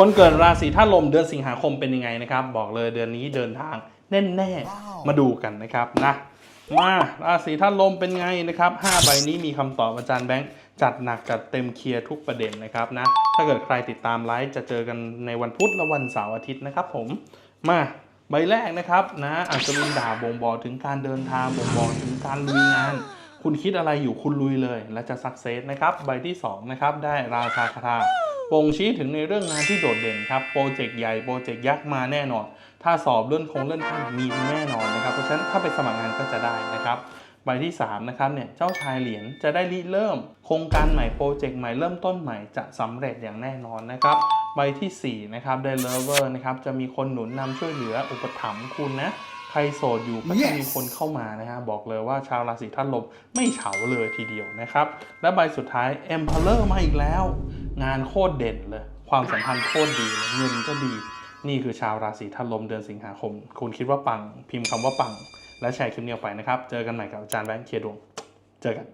คนเกิดราศีธาตุลมเดือนสิงหาคมเป็นยังไงนะครับ บอกเลยเดือนนี้เดินทางแน่ๆมาดูกันนะครับนะมาราศีธาตุลมเป็นไงนะครับ5ใบนี้มีคำตอบอาจารย์แบงค์จัดหนักจัดเต็มเคลียร์ทุกประเด็นนะครับนะถ้าเกิดใครติดตามไลฟ์จะเจอกันในวันพุธและวันเสาร์อาทิตย์นะครับ ผมมาใบแรกนะครับนะอาจจะมีด่าบ่งบอกถึงการเดินทางบ่งบอกถึงการลุยงาน คุณคิดอะไรอยู่คุณลุยเลย และจะสักเซสนะครับ ใบที่2นะครับได้ราชาคาถา บ่งชี้ถึงในเรื่องงานที่โดดเด่นครับ โปรเจกต์ใหญ่ โปรเจกต์ยักษ์มาแน่นอน ถ้าสอบเลื่อนคงเลื่อนขั้นมีแน่นอนนะครับ เพราะฉะนั้นถ้าไปสมัครงานก็จะได้นะครับใบที่3นะครับเนี่ยเจ้าชายเหรียญจะได้ริเริ่ม โครงการใหม่โปรเจกต์ใหม่เริ่มต้นใหม่จะสำเร็จอย่างแน่นอนนะครับใบทีสี่4นะครับได้เลเวอร์นะครับจะมีคนหนุนนำช่วยเหลืออุปถัมภ์คุณนะใครโสดอยู่ก็จะมีคนเข้ามานะฮะบอกเลยว่าชาวราศีธาตุลมไม่เฉาเลยทีเดียวนะครับและใบสุดท้าย e m p e r o r มาอีกแล้ว งานโคตรเด่นเลย ความสัมพันธ์โคตรดีเงินก็ดี นี่คือชาวราศีธาตุลมเดือนสิงหาคม คุณคิดว่าปัง พิมพ์คำว่าปัง และแชร์คลิปนี้ออกไปนะครับ เจอกันใหม่กับอาจารย์แบงค์เคดวงเจอกัน